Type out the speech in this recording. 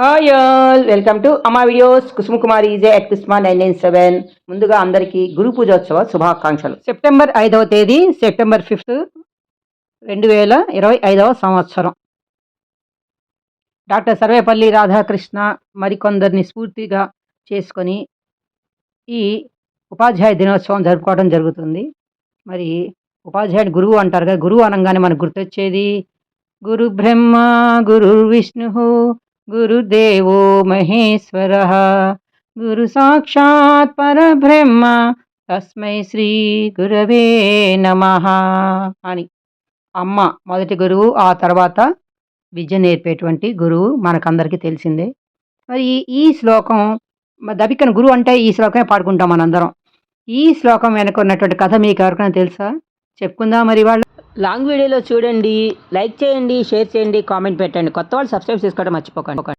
Hi all welcome to అమా videos. Kusuma Kumari EJ at Kusma nine nine seven. ముందుగా అందరికీ గురు పూజోత్సవ శుభాకాంక్షలు. సెప్టెంబర్ ఐదవ తేదీ సెప్టెంబర్ ఫిఫ్త్ రెండు వేల ఇరవై ఐదవ సంవత్సరం. డాక్టర్ సర్వేపల్లి రాధాకృష్ణ మరికొందరిని స్ఫూర్తిగా చేసుకొని ఈ ఉపాధ్యాయ దినోత్సవం జరుపుకోవడం జరుగుతుంది. మరి ఉపాధ్యాయుడు గురువు అంటారు కదా గురువు అనగానే మనకు గుర్తొచ్చేది గురు బ్రహ్మ గురు విష్ణు గురుదేవో మహేశ్వర. గురు సాక్షాత్ పరబ్రహ్మ. తస్మై శ్రీ గురవే నమ అని. అమ్మ మొదటి గురువు ఆ తర్వాత విద్య నేర్పేటువంటి గురువు మనకందరికీ తెలిసిందే. మరి ఈ- శ్లోకం దబికన గురువు అంటే ఈ శ్లోకమే పాడుకుంటాం మనందరం. ఈ శ్లోకం వెనక ఉన్నటువంటి కథ మీకు ఎవరికైనా తెలుసా? చెప్పుకుందా మరి వాళ్ళు. లాంగ్ వీడియోలో చూడండి లైక్ చేయండి షేర్ చేయండి కామెంట్ పెట్టండి. కొత్త వాళ్ళు సబ్స్క్రైబ్ చేసుకోవడం మర్చిపోకండి.